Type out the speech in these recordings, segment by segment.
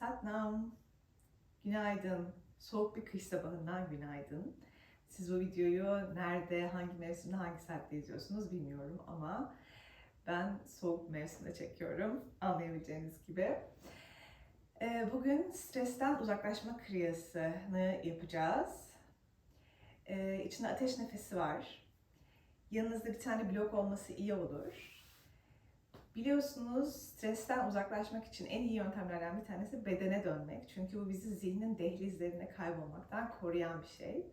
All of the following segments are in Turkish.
Satnam. Günaydın. Soğuk bir kış sabahından günaydın. Siz bu videoyu nerede, hangi mevsimde, hangi saatte izliyorsunuz bilmiyorum ama ben soğuk mevsimde çekiyorum. Anlayabileceğiniz gibi. Ee, Bugün stresten uzaklaşma kriyasını yapacağız. Ee, İçinde ateş nefesi var. Yanınızda bir tane blok olması iyi olur. Biliyorsunuz stresten uzaklaşmak için en iyi yöntemlerden bir tanesi bedene dönmek. Çünkü bu bizi zihnin dehlizlerine kaybolmaktan koruyan bir şey.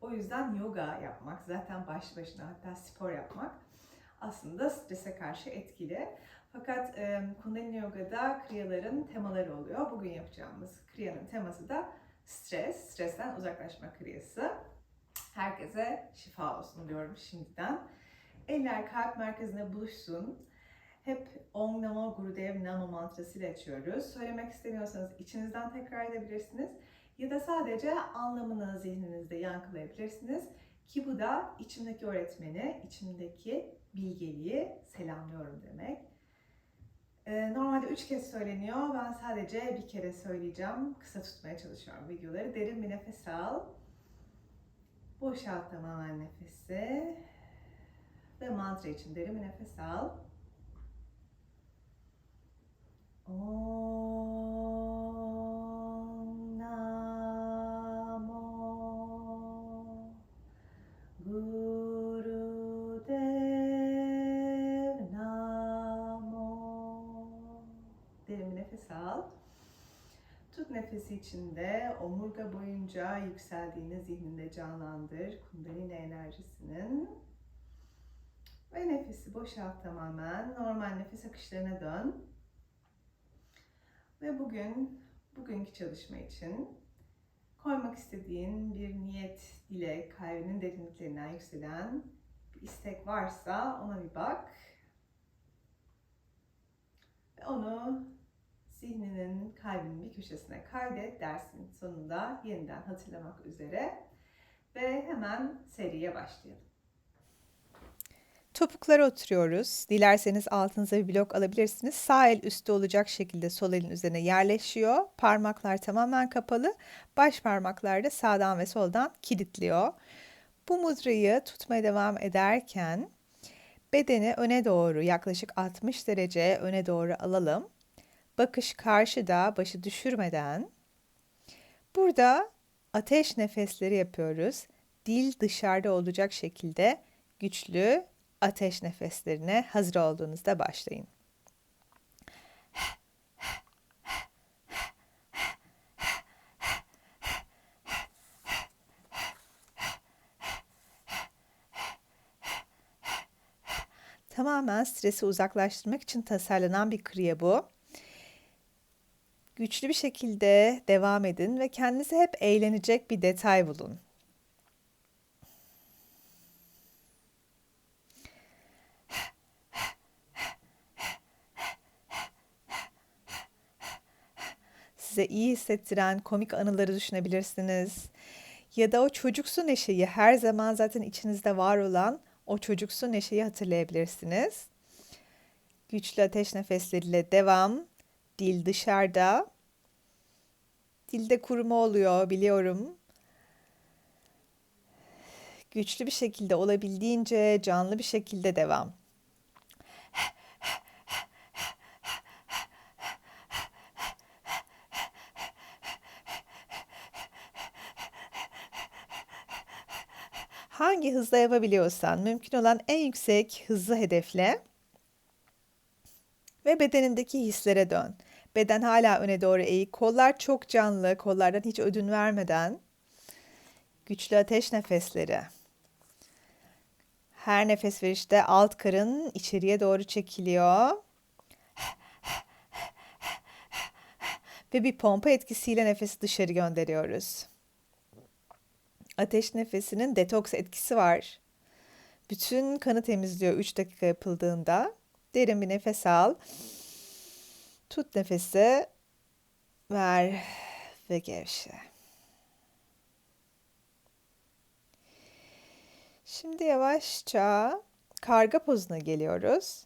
O yüzden yoga yapmak, zaten başlı başına hatta spor yapmak aslında strese karşı etkili. Fakat e, Kundalini Yoga'da kriyaların temaları oluyor. Bugün yapacağımız kriyanın teması da stres, stresten uzaklaşma kriyası. Herkese şifa olsun diyorum şimdiden. Eller kalp merkezine buluşsun. Hep Om Namo Gurudev Namo mantrasıyla açıyoruz. Söylemek istemiyorsanız içinizden tekrar edebilirsiniz. Ya da sadece anlamını zihninizde yankılayabilirsiniz. Ki bu da içimdeki öğretmeni, içimdeki bilgeliği selamlıyorum demek. Ee, Normalde üç kez söyleniyor. Ben sadece bir kere söyleyeceğim. Kısa tutmaya çalışıyorum videoları. Derin bir nefes al. Boşalt tamamen nefesi. Ve mantra için derin bir nefes al. Om Namo Gurudev Namo Derin bir nefes al. Tut nefesi içinde omurga boyunca yükseldiğini zihninde canlandır. Kundalini enerjisinin. Ve nefesi boşalt tamamen. Normal nefes akışlarına dön. Ve bugün, bugünkü çalışma için koymak istediğin bir niyet, dilek, kalbinin derinliklerinden yükselen bir istek varsa ona bir bak. Ve onu zihninin, kalbinin bir köşesine kaydet dersin sonunda yeniden hatırlamak üzere. Ve hemen seriye başlayalım. Topuklara oturuyoruz. Dilerseniz altınıza bir blok alabilirsiniz. Sağ el üstte olacak şekilde sol elin üzerine yerleşiyor. Parmaklar tamamen kapalı. Baş parmaklar da sağdan ve soldan kilitliyor. Bu mudrayı tutmaya devam ederken bedeni öne doğru yaklaşık 60 derece öne doğru alalım. Bakış karşıda, başı düşürmeden. Burada ateş nefesleri yapıyoruz. Dil dışarıda olacak şekilde güçlü ateş nefeslerine hazır olduğunuzda başlayın. Tamamen stresi uzaklaştırmak için tasarlanan bir kriya bu. Güçlü bir şekilde devam edin ve kendinize hep eğlenecek bir detay bulun. Size iyi hissettiren komik anıları düşünebilirsiniz. Ya da o çocuksu neşeyi her zaman zaten içinizde var olan o çocuksu neşeyi hatırlayabilirsiniz. Güçlü ateş nefesleriyle devam. Dil dışarıda. Dilde kuruma oluyor biliyorum. Güçlü bir şekilde olabildiğince canlı bir şekilde devam. Hangi hızda yapabiliyorsan mümkün olan en yüksek hızı hedefle ve bedenindeki hislere dön. Beden hala öne doğru eğik, kollar çok canlı, kollardan hiç ödün vermeden güçlü ateş nefesleri. Her nefes verişte alt karın içeriye doğru çekiliyor. Ve bir pompa etkisiyle nefesi dışarı gönderiyoruz. Ateş nefesinin detoks etkisi var. Bütün kanı temizliyor 3 dakika yapıldığında. Derin bir nefes al. Tut nefesi. Ver ve gevşe. Şimdi yavaşça karga pozuna geliyoruz.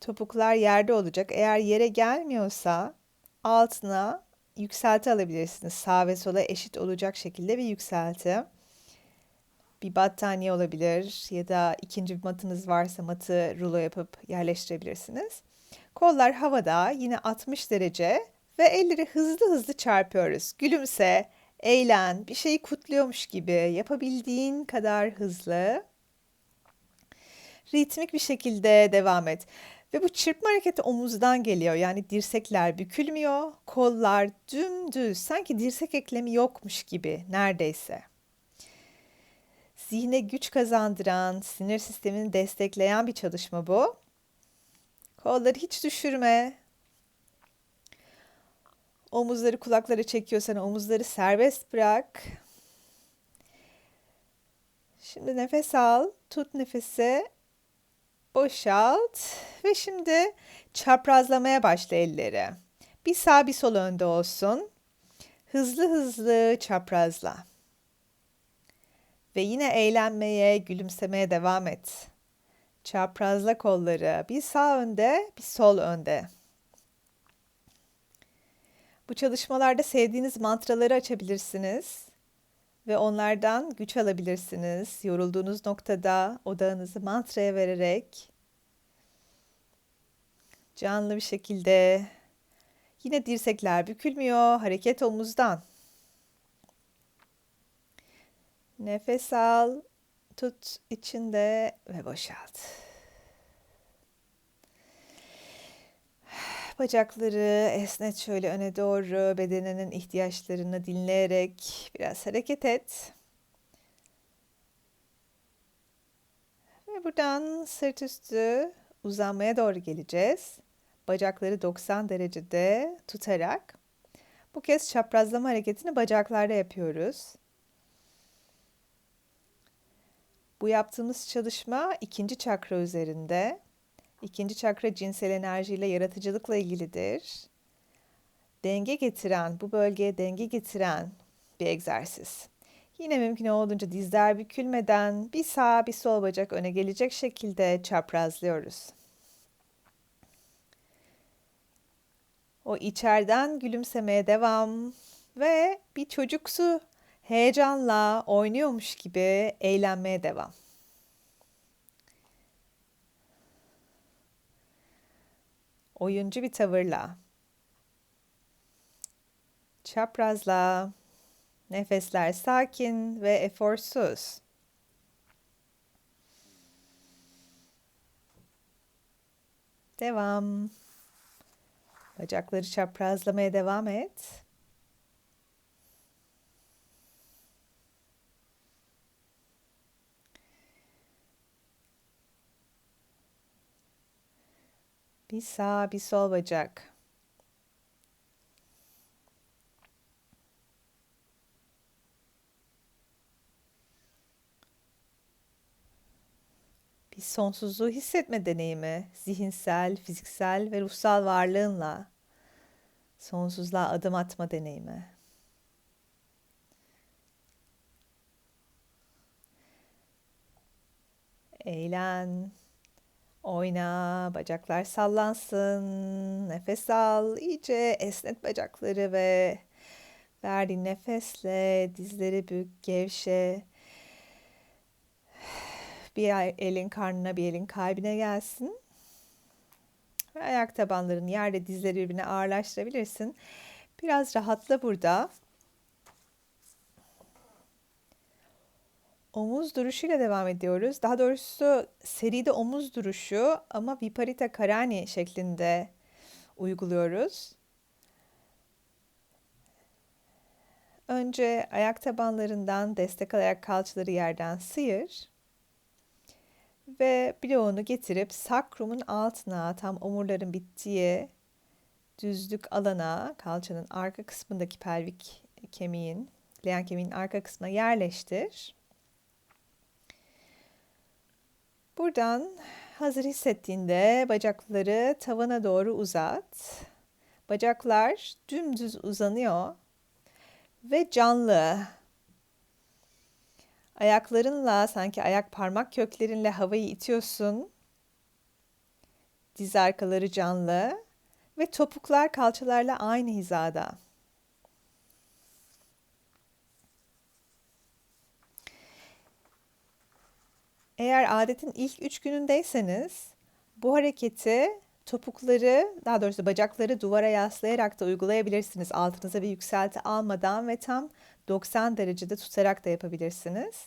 Topuklar yerde olacak. Eğer yere gelmiyorsa altına yükselti alabilirsiniz. Sağ ve sola eşit olacak şekilde bir yükselti. Bir battaniye olabilir ya da ikinci bir matınız varsa matı rulo yapıp yerleştirebilirsiniz. Kollar havada yine 60 derece ve elleri hızlı hızlı çarpıyoruz. Gülümse, eğlen, bir şeyi kutluyormuş gibi yapabildiğin kadar hızlı. Ritmik bir şekilde devam et. Ve bu çırpma hareketi omuzdan geliyor. Yani dirsekler bükülmüyor, kollar dümdüz, sanki dirsek eklemi yokmuş gibi neredeyse. Zihne güç kazandıran, sinir sistemini destekleyen bir çalışma bu. Kolları hiç düşürme. Omuzları kulaklara çekiyorsan omuzları serbest bırak. Şimdi nefes al, tut nefesi, boşalt ve şimdi çaprazlamaya başla elleri. Bir sağ bir sol önde olsun. Hızlı hızlı çaprazla. Ve yine eğlenmeye, gülümsemeye devam et. Çaprazla kolları. Bir sağ önde, bir sol önde. Bu çalışmalarda sevdiğiniz mantraları açabilirsiniz ve onlardan güç alabilirsiniz. Yorulduğunuz noktada odağınızı mantraya vererek canlı bir şekilde yine dirsekler bükülmüyor, hareket omuzdan. Nefes al, tut içinde ve boşalt. Bacakları esnet şöyle öne doğru bedeninin ihtiyaçlarını dinleyerek biraz hareket et. Ve buradan sırt üstü uzanmaya doğru geleceğiz. Bacakları 90 derecede tutarak. Bu kez çaprazlama hareketini bacaklarda yapıyoruz. Bu yaptığımız çalışma ikinci çakra üzerinde. İkinci çakra cinsel enerjiyle yaratıcılıkla ilgilidir. Denge getiren, bu bölgeye denge getiren bir egzersiz. Yine mümkün olduğunca dizler bükülmeden bir sağ bir sol bacak öne gelecek şekilde çaprazlıyoruz. O içeriden gülümsemeye devam ve bir çocuksu heyecanla oynuyormuş gibi eğlenmeye devam. Oyuncu bir tavırla, çaprazla, nefesler sakin ve eforsuz. Devam. Bacakları çaprazlamaya devam et. Bir sağ, bir sol bacak. Bir sonsuzluğu hissetme deneyimi, zihinsel, fiziksel ve ruhsal varlığınla sonsuzluğa adım atma deneyimi. Eğlen, Oyna, bacaklar sallansın. Nefes al, iyice esnet bacakları ve verdiğin nefesle dizleri bük, gevşe. Bir elin karnına, bir elin kalbine gelsin. Ve ayak tabanların yerde dizleri birbirine ağırlaştırabilirsin. Biraz rahatla burada. Omuz duruşuyla devam ediyoruz. Daha doğrusu seride omuz duruşu ama Viparita Karani şeklinde uyguluyoruz. Önce ayak tabanlarından destek alarak kalçaları yerden sıyır. Ve bloğunu getirip sakrumun altına tam omurların bittiği düzlük alana kalçanın arka kısmındaki pelvik kemiğin, leğen kemiğin arka kısmına yerleştir. Buradan hazır hissettiğinde bacakları tavana doğru uzat. Bacaklar dümdüz uzanıyor ve canlı. Ayaklarınla sanki ayak parmak köklerinle havayı itiyorsun. Diz arkaları canlı ve topuklar kalçalarla aynı hizada. Eğer adetin ilk üç günündeyseniz bu hareketi topukları, daha doğrusu bacakları duvara yaslayarak da uygulayabilirsiniz. Altınıza bir yükselti almadan ve tam 90 derecede tutarak da yapabilirsiniz.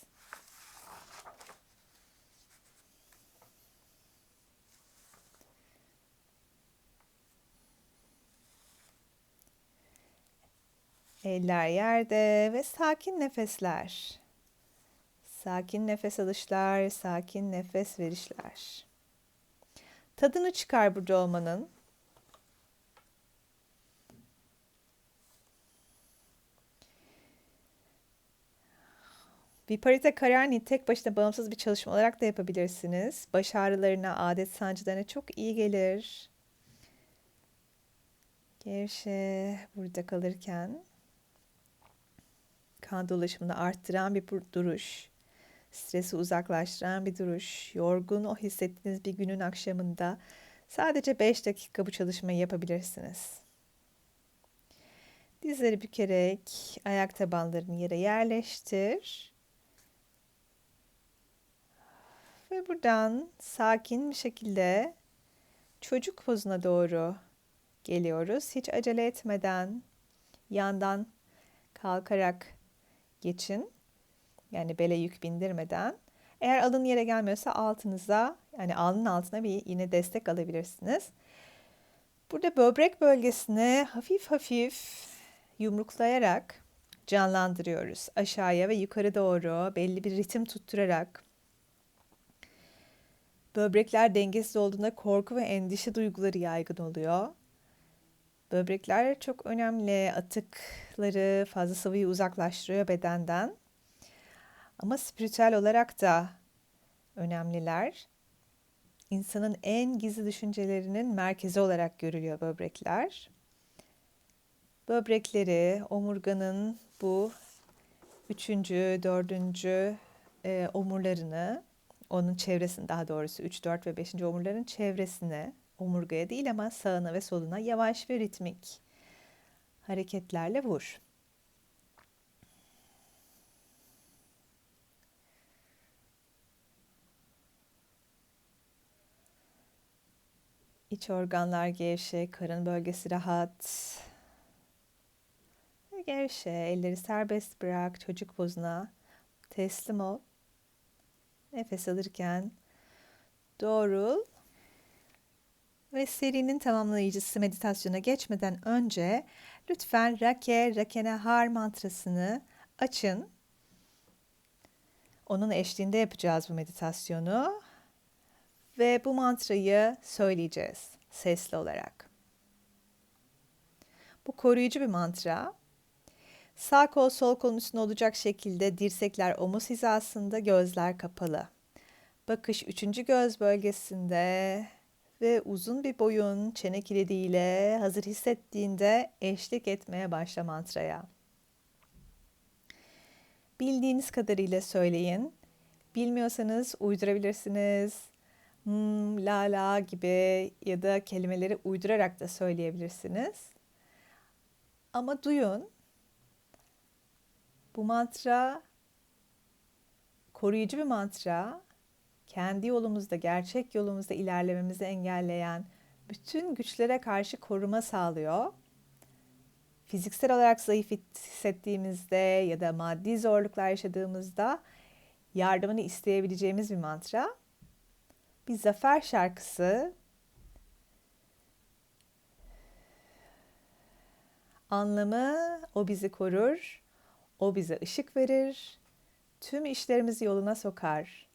Eller yerde ve sakin nefesler. Sakin nefes alışlar, sakin nefes verişler. Tadını çıkar burada olmanın. Viparita Karani tek başına bağımsız bir çalışma olarak da yapabilirsiniz. Baş ağrılarına, adet sancılarına çok iyi gelir. Gevşe burada kalırken kan dolaşımını arttıran bir duruş, stresi uzaklaştıran bir duruş, yorgun o hissettiğiniz bir günün akşamında sadece 5 dakika bu çalışmayı yapabilirsiniz. Dizleri bükerek ayak tabanlarını yere yerleştir. Ve buradan sakin bir şekilde çocuk pozuna doğru geliyoruz. Hiç acele etmeden yandan kalkarak geçin. Yani bele yük bindirmeden. Eğer alın yere gelmiyorsa altınıza yani alnın altına bir yine destek alabilirsiniz. Burada böbrek bölgesini hafif hafif yumruklayarak canlandırıyoruz. Aşağıya ve yukarı doğru belli bir ritim tutturarak. Böbrekler dengesiz olduğunda korku ve endişe duyguları yaygın oluyor. Böbrekler çok önemli. Atıkları, fazla sıvıyı uzaklaştırıyor bedenden. Ama spiritüel olarak da önemliler. İnsanın en gizli düşüncelerinin merkezi olarak görülüyor böbrekler. Böbrekleri omurganın bu üçüncü, dördüncü e, omurlarını, onun çevresini daha doğrusu 3, 4 ve 5. omurların çevresine omurgaya değil ama sağına ve soluna yavaş ve ritmik hareketlerle vur. İç organlar gevşek, karın bölgesi rahat. Gevşe, elleri serbest bırak, çocuk pozuna teslim ol. Nefes alırken doğrul ve serinin tamamlayıcısı meditasyona geçmeden önce lütfen Rake Rakene Har mantrasını açın. Onun eşliğinde yapacağız bu meditasyonu. Ve bu mantrayı söyleyeceğiz sesli olarak. Bu koruyucu bir mantra. Sağ kol sol kolun üstünde olacak şekilde dirsekler omuz hizasında, gözler kapalı. Bakış üçüncü göz bölgesinde ve uzun bir boyun çene kilidiyle hazır hissettiğinde eşlik etmeye başla mantraya. Bildiğiniz kadarıyla söyleyin. Bilmiyorsanız uydurabilirsiniz. Hmm, la la gibi ya da kelimeleri uydurarak da söyleyebilirsiniz. Ama duyun. Bu mantra koruyucu bir mantra kendi yolumuzda, gerçek yolumuzda ilerlememizi engelleyen bütün güçlere karşı koruma sağlıyor. Fiziksel olarak zayıf hissettiğimizde ya da maddi zorluklar yaşadığımızda yardımını isteyebileceğimiz bir mantra. Bir zafer şarkısı. Anlamı o bizi korur, o bize ışık verir, tüm işlerimizi yoluna sokar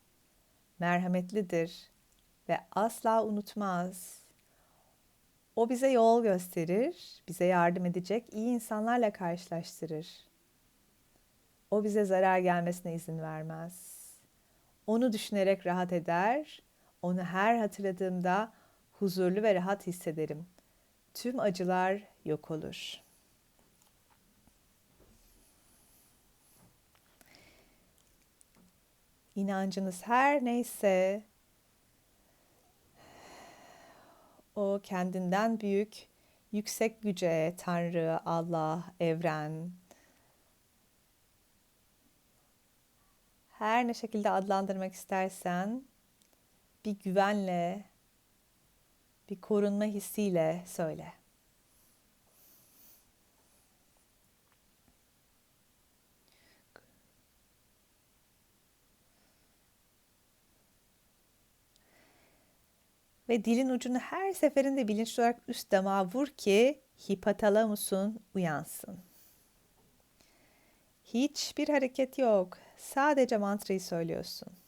merhametlidir ve asla unutmaz. O bize yol gösterir, bize yardım edecek iyi insanlarla karşılaştırır. O bize zarar gelmesine izin vermez. Onu düşünerek rahat eder, onu her hatırladığımda huzurlu ve rahat hissederim. Tüm acılar yok olur.'' inancınız her neyse o kendinden büyük yüksek güce, Tanrı, Allah, evren Her ne şekilde adlandırmak istersen bir güvenle, bir korunma hissiyle söyle. Ve dilin ucunu her seferinde bilinçli olarak üst damağa vur ki hipotalamusun uyansın. Hiçbir hareket yok. Sadece mantrayı söylüyorsun.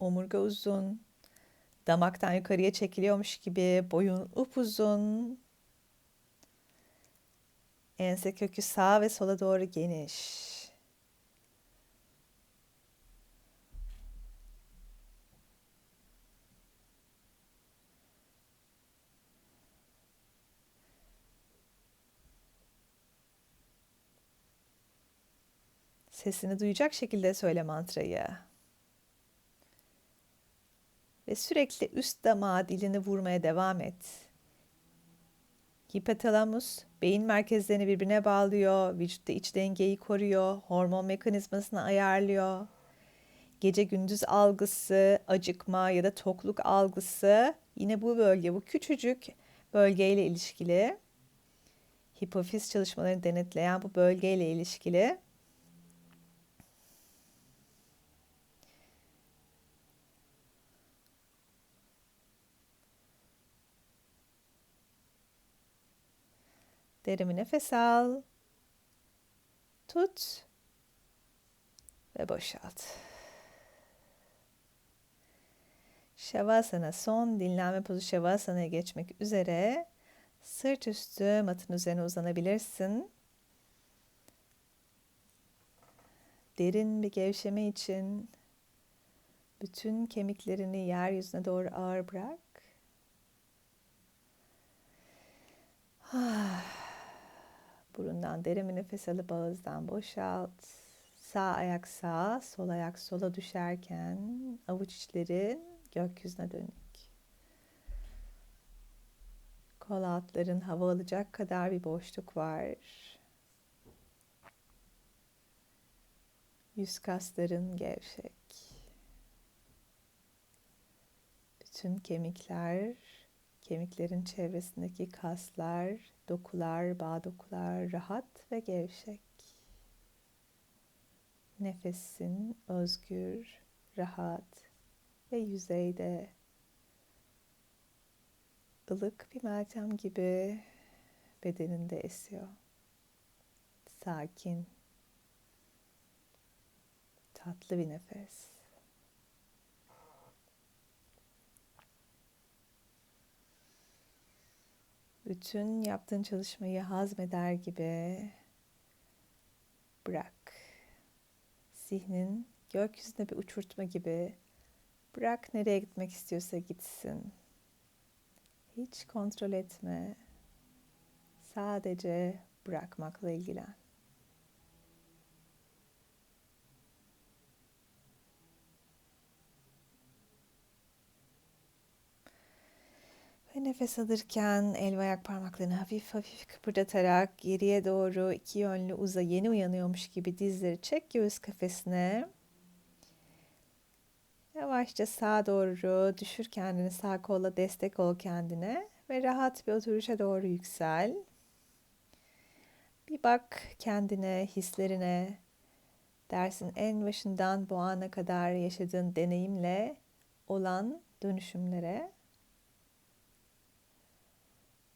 Omurga uzun. Damaktan yukarıya çekiliyormuş gibi boyun upuzun. Ense kökü sağa ve sola doğru geniş. Sesini duyacak şekilde söyle mantrayı. Ve sürekli üst damağa dilini vurmaya devam et. Hipotalamus beyin merkezlerini birbirine bağlıyor, vücutta iç dengeyi koruyor, hormon mekanizmasını ayarlıyor. Gece gündüz algısı, acıkma ya da tokluk algısı yine bu bölge, bu küçücük bölgeyle ilişkili. Hipofiz çalışmalarını denetleyen bu bölgeyle ilişkili. Derin bir nefes al. Tut. Ve boşalt. Shavasana son dinlenme pozu Shavasana'ya geçmek üzere. Sırt üstü matın üzerine uzanabilirsin. Derin bir gevşeme için bütün kemiklerini yeryüzüne doğru ağır bırak. Ah. Burundan derin bir nefes alıp ağızdan boşalt. Sağ ayak sağa, sol ayak sola düşerken avuç içlerin gökyüzüne dönük. Kol altların hava alacak kadar bir boşluk var. Yüz kasların gevşek. Bütün kemikler Kemiklerin çevresindeki kaslar, dokular, bağ dokular rahat ve gevşek. Nefesin özgür, rahat ve yüzeyde ılık bir meltem gibi bedeninde esiyor. Sakin, tatlı bir nefes. Bütün yaptığın çalışmayı hazmeder gibi bırak. Zihnin gökyüzünde bir uçurtma gibi bırak nereye gitmek istiyorsa gitsin. Hiç kontrol etme. Sadece bırakmakla ilgilen. Ve nefes alırken el ve ayak parmaklarını hafif hafif kıpırdatarak geriye doğru iki yönlü uza yeni uyanıyormuş gibi dizleri çek göğüs kafesine. Yavaşça sağa doğru düşür kendini sağ kolla destek ol kendine ve rahat bir oturuşa doğru yüksel. Bir bak kendine, hislerine, dersin en başından bu ana kadar yaşadığın deneyimle olan dönüşümlere.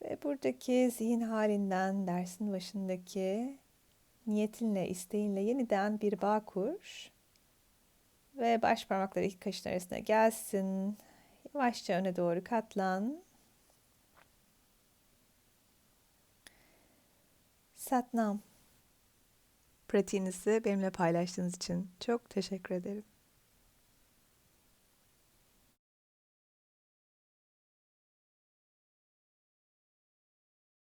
Ve buradaki zihin halinden dersin başındaki niyetinle, isteğinle yeniden bir bağ kur. Ve baş parmakları ilk kaşın arasına gelsin. Yavaşça öne doğru katlan. Satnam. Pratiğinizi benimle paylaştığınız için çok teşekkür ederim.